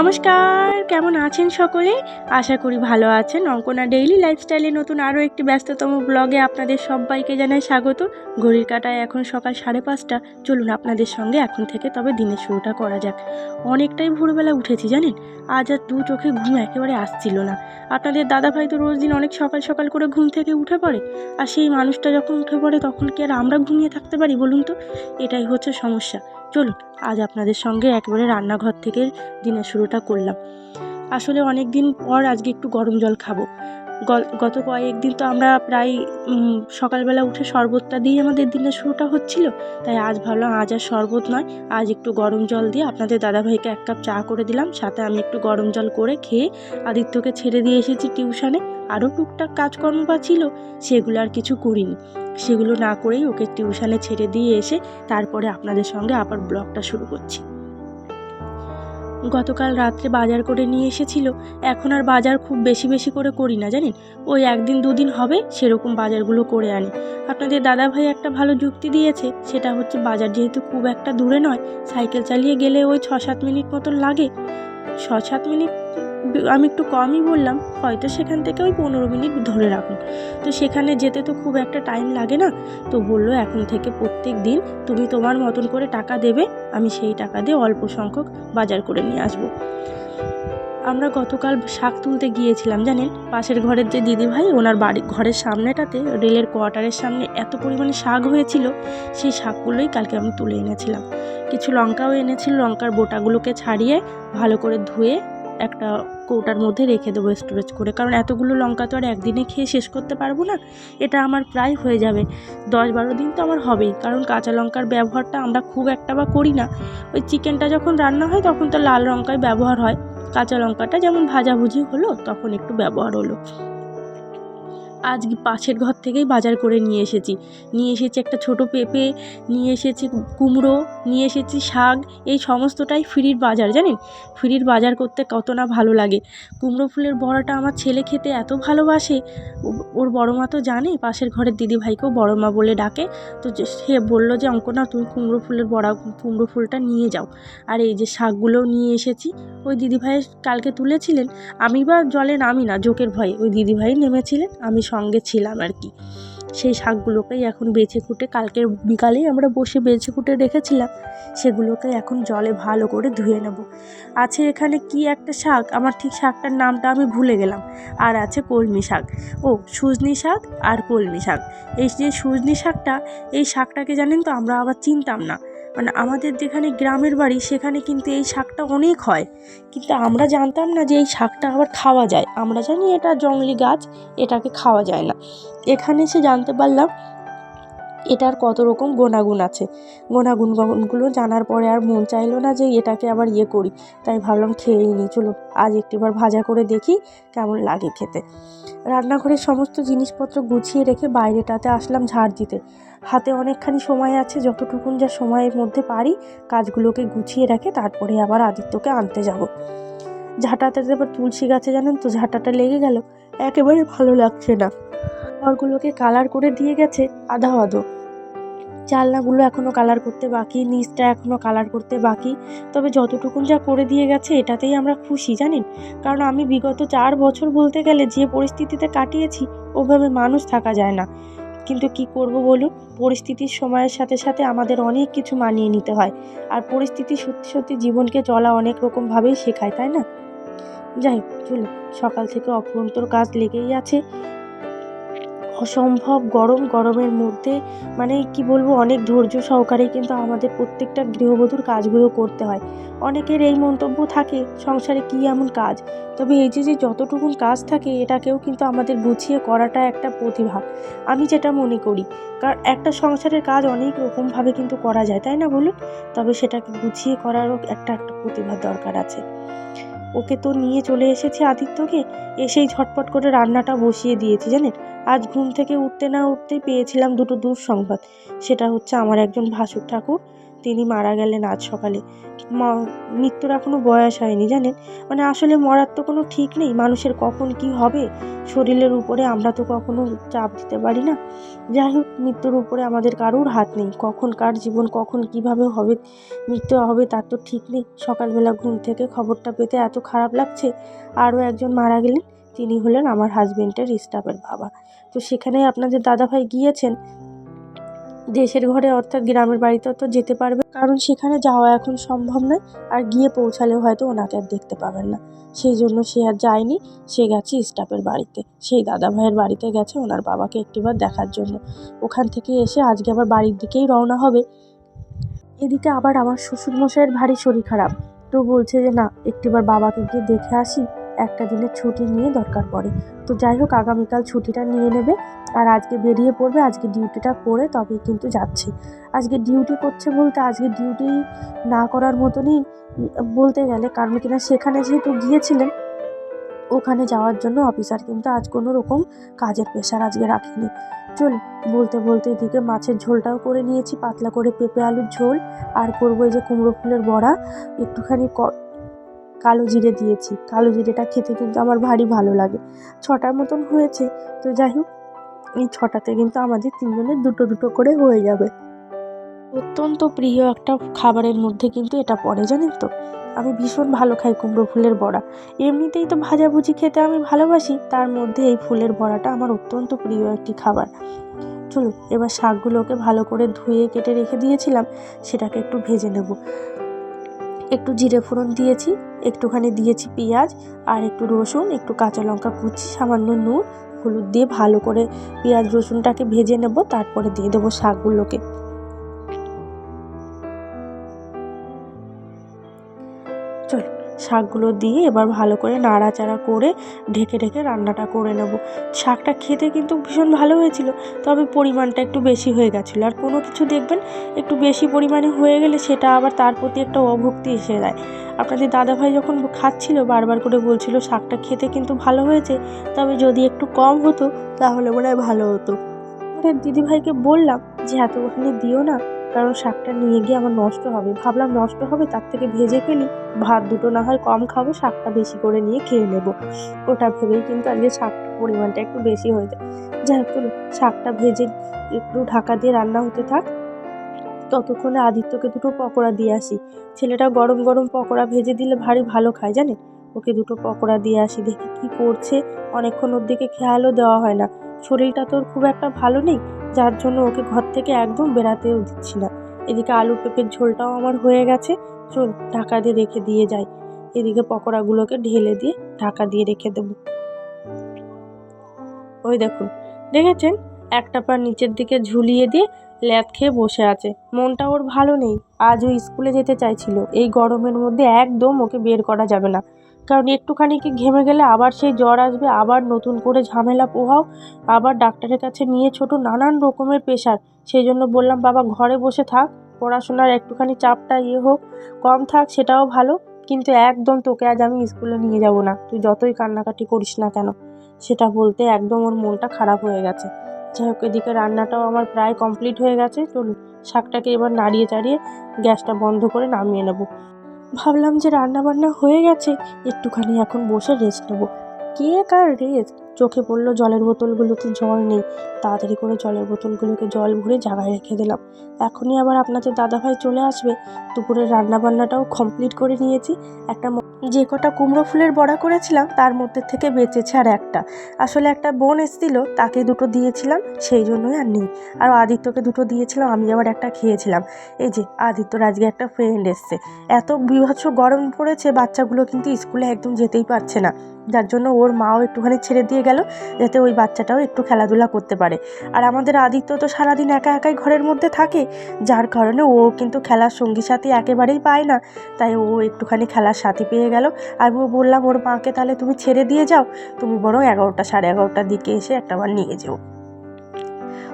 নমস্কার, কেমন আছেন সকলে? আশা করি ভালো আছেন। অঙ্কনা ডেইলি লাইফস্টাইলে নতুন আরও একটি ব্যস্ততম ব্লগে আপনাদের সবাইকে জানাই স্বাগত। ঘড়ির কাটায় এখন সকাল সাড়ে পাঁচটা। চলুন আপনাদের সঙ্গে এখন থেকে তবে দিনের শুরুটা করা যাক। অনেকটাই ভোরবেলা উঠেছি, জানেন? আজ আর দু চোখে ঘুম একেবারে আসছিল না। আপনাদের দাদাভাই তো রোজ দিন অনেক সকাল সকাল করে ঘুম থেকে উঠে পড়ে। আর সেই মানুষটা যখন উঠে পড়ে, তখন কি আর আমরা ঘুমিয়ে থাকতে পারি বলুন তো? এটাই হচ্ছে সমস্যা। চলুন, আজ আপনাদের সঙ্গে একবারে রান্নাঘর থেকে দিনের শুরুটা করলাম। আসলে অনেক দিন পর আজকে একটু গরম জল খাব। গত কয়েকদিন তো আমরা প্রায় সকালবেলা উঠে শরবতটা দিয়ে আমাদের দিনের শুরুটা হচ্ছিল। তাই আজ ভাবলাম আজ আর শরবত নয়, আজ একটু গরম জল দিয়ে আপনাদের দাদাভাইকে এক কাপ চা করে দিলাম। সাথে আমি একটু গরম জল করে খেয়ে আদিত্যকে ছেড়ে দিয়ে এসেছি টিউশনে। আরও টুকটাক কাজকর্ম বা ছিল, সেগুলো আর কিছু করিনি। সেগুলো না করেই ওকে টিউশানে ছেড়ে দিয়ে এসে তারপরে আপনাদের সঙ্গে আবার ব্লগটা শুরু করছি। গতকাল রাত্রে বাজার করে নিয়ে এসেছিল। এখন আর বাজার খুব বেশি বেশি করে করি না, জানেন? ওই একদিন দুদিন হবে সেরকম বাজারগুলো করে আনি। আপনাদের দাদাভাই একটা ভালো যুক্তি দিয়েছে, সেটা হচ্ছে বাজার যেহেতু খুব একটা দূরে নয়, সাইকেল চালিয়ে গেলে ওই ছ সাত মিনিট মতন লাগে। ছ সাত মিনিট আমি একটু কমই বললাম, হয়তো সেখান থেকে ওই পনেরো মিনিট ধরে রাখুন। তো সেখানে যেতে তো খুব একটা টাইম লাগে না। তো বলল, এখন থেকে প্রত্যেক দিন তুমি তোমার মতন করে টাকা দেবে, আমি সেই টাকা দিয়ে অল্প সংখ্যক বাজার করে নিয়ে আসব। আমরা গতকাল শাক তুলতে গিয়েছিলাম, জানেন? পাশের ঘরের যে দিদিভাই, ওনার বাড়ি ঘরের সামনেটাতে, রেলের কোয়ার্টারের সামনে এত পরিমাণে শাক হয়েছিল, সেই শাকগুলোই কালকে আমি তুলে এনেছিলাম। কিছু লঙ্কাও এনেছিল, লঙ্কার বোটাগুলোকে ছাড়িয়ে ভালো করে ধুয়ে একটা কৌটার মধ্যে রেখে দেবো স্টোরেজ করে। কারণ এতগুলো লঙ্কা তো আর একদিনে খেয়ে শেষ করতে পারব না, এটা আমার প্রায় হয়ে যাবে। দশ বারো দিন তো আমার হবেই, কারণ কাঁচা লঙ্কার ব্যবহারটা আমরা খুব একটা বা করি না। ওই চিকেনটা যখন রান্না হয় তখন তো লাল লঙ্কাই ব্যবহার হয়। কাঁচা লঙ্কাটা যেমন ভাজাভুজি হলো তখন একটু ব্যবহার হলো। আজ পাশের ঘর থেকেই বাজার করে নিয়ে এসেছি। নিয়ে এসেছি একটা ছোট পেঁপে, নিয়ে এসেছি কুমড়ো, নিয়ে এসেছি শাক, এই সমস্তটাই ফ্রির বাজার, জানেন? ফ্রির বাজার করতে কত না ভালো লাগে। কুমড়ো ফুলের বড়াটা আমার ছেলে খেতে এত ভালোবাসে। ওর বড় মা তো জানে, পাশের ঘরের দিদিভাইকেও বড় মা বলে ডাকে। তো সে বলল যে, অঙ্কনা, তুমি কুমড়ো ফুলের বড়া, কুমড়ো ফুলটা নিয়ে যাও। আর এই যে শাকগুলোও নিয়ে এসেছি। ওই দিদিভাই কালকে তুলেছিলেন। আমি বা জলে নামি না, জোকের ভয়ে। ওই দিদিভাই নেমেছিলেন, আমি সঙ্গে ছিলাম আর কি। সেই শাকগুলোকেই এখন বেছে কুটে কালকের বিকালেই আমরা বসে বেছে কুটে রেখেছিলাম। সেগুলোকে এখন জলে ভালো করে ধুয়ে নেব। আছে এখানে কি একটা শাক? আমার ঠিক শাকটার নামটা আমি ভুলে গেলাম। আর আছে কলমি শাক। ও, সুজনি শাক আর কলমি শাক। এই যে সুজনি শাকটা, এই শাকটাকে জানেন তো আমরা আবার চিনতাম না। মানে আমাদের যেখানে গ্রামের বাড়ি, সেখানে কিন্তু এই শাকটা অনেক হয়। কিন্তু আমরা জানতাম না যে এই শাকটা আবার খাওয়া যায়। আমরা জানি এটা জঙ্গলি গাছ, এটাকে খাওয়া যায় না। এখানে এসে জানতে পারলাম এটার কত রকম গুণাগুণ আছে। গুণাগুণ গুণগুলো জানার পরে আর মন চাইলো না যে এটাকে আবার ইয়ে করি। তাই ভাবলাম খেয়েই নিই, চলো আজ একটিবার ভাজা করে দেখি কেমন লাগে খেতে। রান্নাঘরের সমস্ত জিনিসপত্র গুছিয়ে রেখে বাইরেটাতে আসলাম ঝাড় দিতে। হাতে অনেকখানি সময় আছে, যতটুকুন যা সময়ের মধ্যে পারি কাজগুলোকে গুছিয়ে রেখে তারপরে আবার আদিত্যকে আনতে যাব। ঝাঁটাতে আবার তুলসী গাছে জানেন তো, ঝাঁটাটা লেগে গেল, একেবারে ভালো লাগছে না। ঘরগুলোকে কালার করে দিয়ে গেছে আধা আধো। জানলাগুলো এখনও কালার করতে বাকি, নিচটা এখনও কালার করতে বাকি। তবে যতটুকুন যা করে দিয়ে গেছে এটাতেই আমরা খুশি, জানেন? কারণ আমি বিগত চার বছর বলতে গেলে যে পরিস্থিতিতে কাটিয়েছি, ওভাবে মানুষ থাকা যায় না। কিন্তু কি করব বলুন? পরিস্থিতির সময়ের সাথে সাথে আমাদের অনেক কিছু মানিয়ে নিতে হয়। আর পরিস্থিতি সত্যি সত্যি জীবনকে চলা অনেক রকমভাবেই শেখায়, তাই না? যাই হোক, চলুন। সকাল থেকে অফুরন্তর কাজ লেগেই আছে। অসম্ভব গরম গরমের মধ্যে মানে কি বলব, অনেক ধৈর্য সহকারে কিন্তু আমাদের প্রত্যেকটা গৃহবধূর কাজগুলো করতে হয়। অনেকের এই মন্তব্য থাকে, সংসারে কী এমন কাজ? তবে এই যে যে যতটুকুন কাজ থাকে, এটাকেও কিন্তু আমাদের গুছিয়ে করাটা একটা প্রতিভা। আমি যেটা মনে করি কারণ একটা সংসারের কাজ অনেক রকমভাবে কিন্তু করা যায়, তাই না বলুন? তবে সেটাকে গুছিয়ে করারও একটা একটা প্রতিভার দরকার আছে। ওকে তো নিয়ে চলে এসেছি আদিত্যকে, এসেই ঝটপট করে রান্নাটা বসিয়ে দিয়েছি, জানেন? আজ ঘুম থেকে উঠতে না উঠতেই পেয়েছিলাম দুটো দুঃসংবাদ। সেটা হচ্ছে আমার একজন ভাসুর ঠাকুর, তিনি মারা গেলেন আজ সকালে। মৃত্যুর এখনও বয়স হয়নি, জানেন? মানে আসলে মরার তো কোনো ঠিক নেই, মানুষের কখন কি হবে? শরীরের উপরে আমরা তো কখনো চাপ দিতে পারি না। যাই হোক, মৃত্যুর উপরে আমাদের কারোর হাত নেই। কখন কার জীবন, কখন কীভাবে হবে, মৃত্যু হবে তার তো ঠিক নেই। সকালবেলা ঘুম থেকে খবরটা পেতে এত খারাপ লাগছে, আরও একজন মারা গেলেন। তিনি হলেন আমার হাজবেন্ডের স্টাফের বাবা। তো সেখানে আপনাদের দাদাভাই গিয়েছেন, দেশের ঘরে অর্থাৎ গ্রামের বাড়িতে তো যেতে পারবে। কারণ সেখানে যাওয়া এখন সম্ভব নয়, আর গিয়ে পৌঁছালে হয়তো ওনাকে আর দেখতে পাবেন না। সেই জন্য সে আর যায়নি, সে গেছে স্টাফের বাড়িতে। সেই দাদা ভাইয়ের বাড়িতে গেছে ওনার বাবাকে একটিবার দেখার জন্য। ওখান থেকে এসে আজকে আবার বাড়ির দিকেই রওনা হবে। এদিকে আবার আমার শ্বশুরমশাইয়ের ভারী শরীর খারাপ। তো বলছে যে, না, একটিবার বাবাকে গিয়ে দেখে আসি। একটা দিনের ছুটি নিয়ে দরকার পড়ে। তো যাই হোক, আগামীকাল ছুটিটা নিয়ে নেবে। আর আজকে বেরিয়ে পড়বে, আজকে ডিউটিটা করে তবেই কিন্তু যাচ্ছে। আজকে ডিউটি করছে বলতে, আজকে ডিউটি না করার মতনই বলতে গেলে, কারণ কিনা সেখানে যেহেতু গিয়েছিলেন, ওখানে যাওয়ার জন্য অফিসার কিন্তু আজ কোনো রকম কাজের প্রেশার আজকে রাখেনি। চল, বলতে বলতে এদিকে মাছের ঝোলটাও করে নিয়েছি, পাতলা করে পেঁপে আলুর ঝোল, আর করব এই যে কুমড়ো ফুলের বড়া। একটুখানি কালো জিরে দিয়েছি। কালো জিরেটা খেতে কিন্তু আমার ভারী ভালো লাগে। ছটার মতন হয়েছে। তো যাই হোক, এই ছটাতে কিন্তু আমাদের তিনজনের দুটো দুটো করে হয়ে যাবে। অত্যন্ত প্রিয় একটা খাবারের মধ্যে কিন্তু এটা পড়ে, জানেন তো? আমি ভীষণ ভালো খাই কুমড়ো ফুলের বড়া। এমনিতেই তো ভাজাভুজি খেতে আমি ভালোবাসি, তার মধ্যে এই ফুলের বড়াটা আমার অত্যন্ত প্রিয় একটি খাবার। চলো এবার শাকগুলোকে ভালো করে ধুয়ে কেটে রেখে দিয়েছিলাম, সেটাকে একটু ভেজে নেব। একটু জিরে ফোড়ন দিয়েছি, একটুখানি দিয়েছি পেঁয়াজ আর একটু রসুন, একটু কাঁচা লঙ্কা কুচি, সামান্য নুন, হলুদ দিয়ে ভালো করে পেঁয়াজ রসুনটাকে ভেজে নেব, তারপরে দিয়ে দেবো শাকগুলোকে। শাকগুলো দিয়ে এবার ভালো করে নাড়াচাড়া করে ঢেকে ঢেকে রান্নাটা করে নেব। শাকটা খেতে কিন্তু ভীষণ ভালো হয়েছিল, তবে পরিমাণটা একটু বেশি হয়ে গেছিল। আর কোনো কিছু দেখবেন, একটু বেশি পরিমাণে হয়ে গেলে সেটা আবার তার প্রতি একটা অভক্তি এসে যায়। আপনাদের দাদাভাই যখন খাচ্ছিল, বারবার করে বলছিল, শাকটা খেতে কিন্তু ভালো হয়েছে, তবে যদি একটু কম হতো, তাহলে মনে হয় ভালো হতো। দিদিভাইকে বললাম, যে এতখানি দিও না কারণ শাকটা নিয়ে গিয়ে আমার নষ্ট হবে। ভাবলাম নষ্ট হবে, তার থেকে ভেজে ফেলি। ভাত দুটো না হয় কম খাব, শাকটা বেশি করে নিয়ে খেয়ে নেব। ওটা ভেবেই কিন্তু আজকে শাকটার পরিমাণটা একটু বেশি হয়ে যায়। যাই হোক শাকটা ভেজে একটু ঢাকা দিয়ে রান্না হতে থাক। ততক্ষণে আদিত্যকে দুটো পকোড়া দিয়ে আসি। ছেলেটা গরম গরম পকোড়া ভেজে দিলে ভারী ভালো খায় জানেন ওকে দুটো পকোড়া দিয়ে আসি, দেখি কি করছে। অনেকক্ষণ ওর দিকে খেয়ালও দেওয়া হয় না। শরীরটা তোর খুব একটা ভালো নেই, যার জন্য ওকে ঘর থেকে একদম বেরাতেও দিচ্ছি না। এদিকে আলু পেঁপের ঝোলটাও আমার হয়ে গেছে, চল ঢাকা দিয়ে রেখে দিয়ে যাই। এদিকে পকোড়াগুলোকে ঢেলে দিয়ে ঢাকা দিয়ে রেখে দেবো। ওই দেখুন, দেখেছেন? একটা পা নিচের দিকে ঝুলিয়ে দিয়ে ল্যাদ খেয়ে বসে আছে। মনটা ওর ভালো নেই আজ ও স্কুলে যেতে চাইছিল। এই গরমের মধ্যে একদম ওকে বের করা যাবে না। কারণ একটুখানি কি ঘেমে গেলে আবার সেই জ্বর আসবে, আবার নতুন করে ঝামেলা পোহাও, আবার ডাক্তারের কাছে নিয়ে ছোট নানান রকমের প্রেশার। সেই জন্য বললাম, বাবা, ঘরে বসে থাক, পড়াশোনার একটুখানি চাপটা ইয়ে হোক, কম থাক, সেটাও ভালো, কিন্তু একদম তোকে আজ আমি স্কুলে নিয়ে যাব না, তুই যতই কান্নাকাটি করিস না কেন? সেটা বলতে একদম ওর মনটা খারাপ হয়ে গেছে। যাই হোক, এদিকে রান্নাটাও আমার প্রায় কমপ্লিট হয়ে গেছে চলুন শাকটাকে এবার নাড়িয়ে চাড়িয়ে গ্যাসটা বন্ধ করে নামিয়ে নেব। ভাবলাম যে রান্না বান্না হয়ে গেছে, একটুখানি এখন বসে রেস্ট নেব। কে কার রেস্ট চোখে পড়ল জলের বোতলগুলোতে জল নেই। তাড়াতাড়ি করে জলের বোতলগুলোকে জল ভরে জাগায় রেখে দিলাম। এখনই আবার আপনাদের দাদাভাই চলে আসবে। দুপুরের রান্নাবান্নাটাও কমপ্লিট করে নিয়েছি। একটা যে কটা কুমড়ো ফুলের বড়া করেছিলাম, তার মধ্যে থেকে বেঁচেছে আর একটা। আসলে একটা বোন এসেছিল, তাকে দুটো দিয়েছিলাম, সেই জন্যই আর নেই। আর আদিত্যকে দুটো দিয়েছিলাম, আমি আবার একটা খেয়েছিলাম। এই যে, আদিত্যর আজকে একটা ফ্রেন্ড এসছে। এত বিভৎস গরম পড়েছে, বাচ্চাগুলো কিন্তু স্কুলে একদম যেতেই পারছে না। যার জন্য ওর মাও একটুখানি ছেড়ে দিয়ে গেল, যাতে ওই বাচ্চাটাও একটু খেলাধুলা করতে পারে। আর আমাদের আদিত্য তো সারাদিন একা একাই ঘরের মধ্যে থাকে, যার কারণে ও কিন্তু খেলার সঙ্গী সাথী একেবারেই পায় না। তাই ও একটুখানি খেলার সাথী পেয়ে গেল। আমিও বললাম, ওর মাকে তাহলে তুমি ছেড়ে দিয়ে যাও। তুমি বরং এগারোটা, সাড়ে এগারোটার দিকে এসে একটা একটাবার নিয়ে যেও।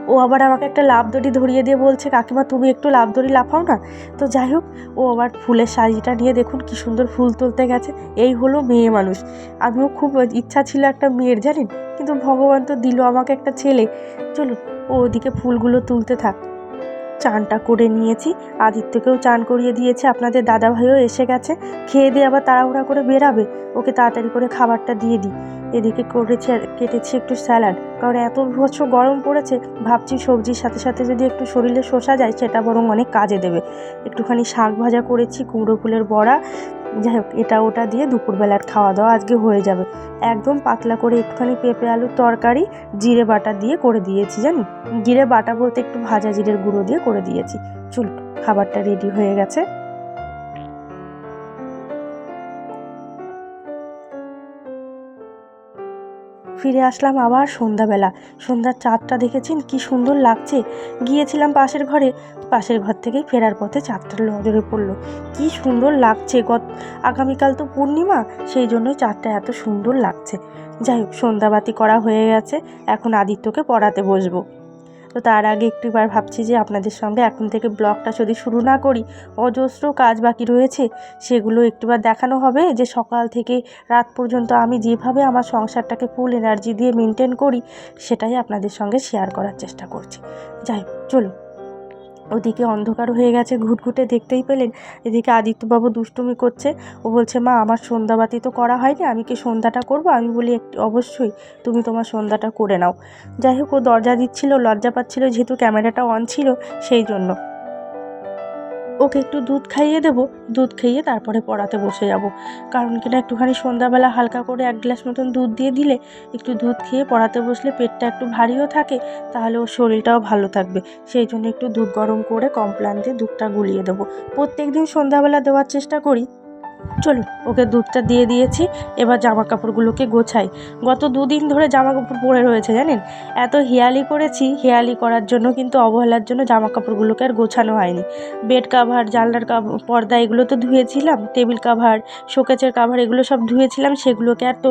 ও আবার আমাকে একটা লাভ দড়ি ধরিয়ে দিয়ে বলছে, কাকিমা, তুমি একটু লাভ দড়ি লাফাও না? তো যাই হোক, ও আবার ফুলের শাড়িটা নিয়ে দেখুন কি সুন্দর ফুল তুলতে গেছে। এই হলো মেয়ে মানুষ। আমিও খুব ইচ্ছা ছিল একটা মেয়ের, জানেন? কিন্তু ভগবান তো দিল আমাকে একটা ছেলে। চলুন, ও ওদিকে ফুলগুলো তুলতে থাক। চানটা করে নিয়েছি। আদিত্যকেও চান করিয়ে দিয়েছে। আপনাদের দাদাভাইও এসে গেছে। খেয়ে দিয়ে আবার তাড়াহুড়া করে বেরাবে। ওকে তাড়াতাড়ি করে খাবারটা দিয়ে দিই। এদিকে করেছে কেটেছি একটু স্যালাড। কারণ এত বছর গরম পড়েছে, ভাবছি সবজির সাথে সাথে যদি একটু শরীরে শসা যায়, সেটা বরং অনেক কাজে দেবে। একটুখানি শাক ভাজা করেছি, কুমড়ো ফুলের বড়া। যাই হোক, এটা ওটা দিয়ে দুপুরবেলার খাওয়া দাওয়া আজকে হয়ে যাবে। একদম পাতলা করে একটুখানি পেঁপে আলুর তরকারি, জিরে বাটা দিয়ে করে দিয়েছি, জানি। জিরে বাটা বলতে একটু ভাজা জিরের গুঁড়ো দিয়ে করে দিয়েছি। চুল, খাবারটা রেডি হয়ে গেছে। ফিরে আসলাম আবার সন্ধ্যাবেলা। সন্ধ্যার চাঁদটা দেখেছেন? কি সুন্দর লাগছে। গিয়েছিলাম পাশের ঘরে। পাশের ঘর থেকেই ফেরার পথে চাঁদটা নজরে পড়ল। কি সুন্দর লাগছে গত, আগামীকাল তো পূর্ণিমা, সেই জন্যই চাঁদটা এত সুন্দর লাগছে। যাই হোক, সন্ধ্যাবাতি করা হয়ে গেছে। এখন আদিত্যকে পড়াতে বসবো। তো তার আগে একটুবার ভাবছি যে আপনাদের সঙ্গে এখন থেকে ব্লগটা যদি শুরু না করি অজস্র কাজ বাকি রয়েছে সেগুলো একটুবার দেখানো হবে যে সকাল থেকে রাত পর্যন্ত আমি যেভাবে আমার সংসারটাকে ফুল এনার্জি দিয়ে মেনটেন করি সেটাই আপনাদের সঙ্গে শেয়ার করার চেষ্টা করছি। যাই হোক, চলুন। ওদিকে অন্ধকার হয়ে গেছে, ঘুটঘুটে দেখতেই পেলেন এদিকে আদিত্যবাবু দুষ্টুমি করছে। ও বলছে, মা, আমার সন্ধ্যাবাতি তো করা হয়নি, আমি কি সন্ধ্যাটা করব? আমি বলি, একটি, অবশ্যই, তুমি তোমার সন্ধ্যাটা করে নাও। যাই হোক, ও দরজা দিচ্ছিল, লজ্জা পাচ্ছিল, যেহেতু ক্যামেরাটা অন ছিল, সেই জন্য। ওকে একটু দুধ খাইয়ে দেবো। দুধ খাইয়ে তারপরে পড়াতে বসে যাব। কারণ কিনা একটুখানি সন্ধ্যাবেলা হালকা করে এক গ্লাস মতন দুধ দিয়ে দিলে একটু দুধ খেয়ে পড়াতে বসলে পেটটা একটু ভারীও থাকে, তাহলে ওর শরীরটাও ভালো থাকবে। সেই জন্য একটু দুধ গরম করে কমপ্লান দিয়ে দুধটা গুলিয়ে দেবো। প্রত্যেক দিন সন্ধ্যাবেলা দেওয়ার চেষ্টা করি। চলুন ওকে দুধটা দিয়ে দিয়েছি, এবার জামা কাপড়গুলোকে গোছাই। গত দুদিন ধরে জামা কাপড় পরে রয়েছে, জানেন? এত হেয়ালি করেছি হেয়ালি করার জন্য কিন্তু অবহেলার জন্য জামা কাপড়গুলোকে আর গোছানো হয়নি। বেড কাভার জানলার পর্দা এগুলো তো ধুয়েছিলাম, টেবিল কাভার শোকেচের কাভার এগুলো সব ধুয়েছিলাম, সেগুলোকে আর তো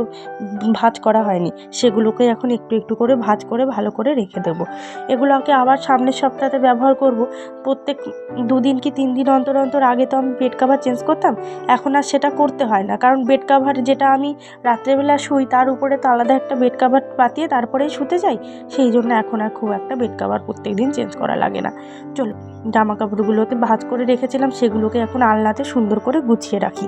ভাঁজ করা হয়নি। সেগুলোকে এখন একটু একটু করে ভাঁজ করে ভালো করে রেখে দেবো। এগুলোকে আবার সামনের সপ্তাহে ব্যবহার করব। প্রত্যেক দুদিন কি তিন দিন অন্তর অন্তর আগে তো আমি বেড কাভার চেঞ্জ করতাম, এখন আর সেটা করতে হয় না। কারণ বেড কাভার যেটা আমি রাত্রেবেলা শুই, তার উপরে তো আলাদা একটা বেড কাভার পাতিয়ে তারপরেই শুতে যাই। সেই জন্য এখন আর খুব একটা বেড কাভার প্রত্যেক দিন চেঞ্জ করা লাগে না। চলো, জামা কাপড়গুলোকে ভাজ করে রেখেছিলাম, সেগুলোকে এখন আলনাতে সুন্দর করে গুছিয়ে রাখি।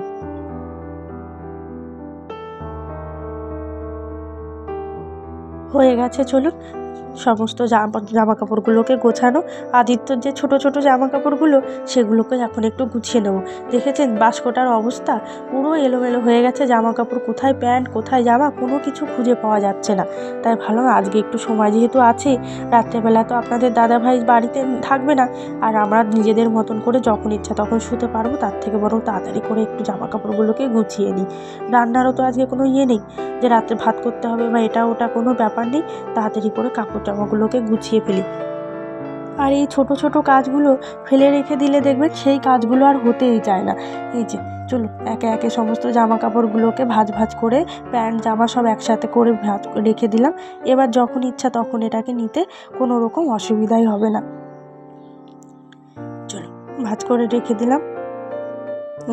হয়ে গেছে, চলুন। সমস্ত জামা জামা কাপড়গুলোকে গোছানো। আদিত্যর যে ছোট ছোট জামা কাপড়গুলো সেগুলোকে এখন একটু গুছিয়ে নেব। দেখেছেন বাস্কটার অবস্থা? পুরো এলোমেলো হয়ে গেছে জামা কাপড় কোথায় প্যান্ট, কোথায় জামা? কোনো কিছু খুঁজে পাওয়া যাচ্ছে না। তাই ভালো, আজকে একটু সময় যেহেতু আছে, রাত্রেবেলা তো আপনাদের দাদাভাই বাড়িতে থাকবে না। আর আমরা নিজেদের মতন করে যখন ইচ্ছা তখন শুতে পারব, তার থেকে বরং তাড়াতাড়ি করে একটু জামা কাপড়গুলোকে গুছিয়ে নিই। রান্নারও তো আজকে কোনো ইয়ে নেই যে রাত্রে ভাত করতে হবে বা এটা ওটা কোনো ব্যাপার নেই। তাড়াতাড়ি করে কাপড় জামাগুলোকে গুছিয়ে ফেলি। আর এই ছোট ছোট কাজগুলো ফেলে রেখে দিলে দেখবেন সেই কাজগুলো আর হতেই চায় না। এই যে চলুন একে একে সমস্ত জামা কাপড়গুলোকে ভাঁজ ভাঁজ করে প্যান্ট, জামা সব একসাথে করে ভাঁজ রেখে দিলাম। এবার যখন ইচ্ছা তখন এটাকে নিতে কোনো রকম অসুবিধাই হবে না। চলো, ভাঁজ করে রেখে দিলাম।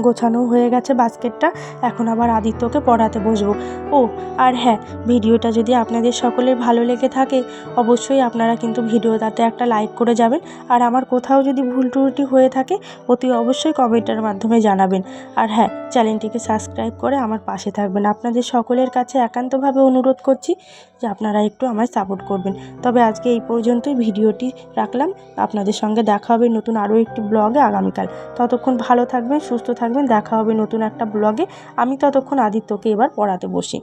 গোছানো হয়ে গেছে বাস্কেটটা, এখন আবার আদিত্যকে পড়াতে বসবো। ও, আর হ্যাঁ ভিডিওটা যদি আপনাদের সকলের ভালো লেগে থাকে, অবশ্যই আপনারা কিন্তু ভিডিওটাতে একটা লাইক করে যাবেন, আর আমার কোথাও যদি ভুল ত্রুটি হয়ে থাকে, অতি অবশ্যই কমেন্টের মাধ্যমে জানাবেন। আর হ্যাঁ চ্যানেলটিকে সাবস্ক্রাইব করে আমার পাশে থাকবেন। আপনাদের সকলের কাছে একান্তভাবে অনুরোধ করছি যে আপনারা একটু আমায় সাপোর্ট করবেন। তবে আজকে এই পর্যন্তই, ভিডিওটি রাখলাম। আপনাদের সঙ্গে দেখা হবে নতুন আরও একটি ব্লগে আগামীকাল। ততক্ষণ ভালো থাকবেন, সুস্থ থাকবেন। দেখা হবে নতুন একটা ব্লগে। আমি ততক্ষণ আদিত্যকে এবার পড়াতে বসি।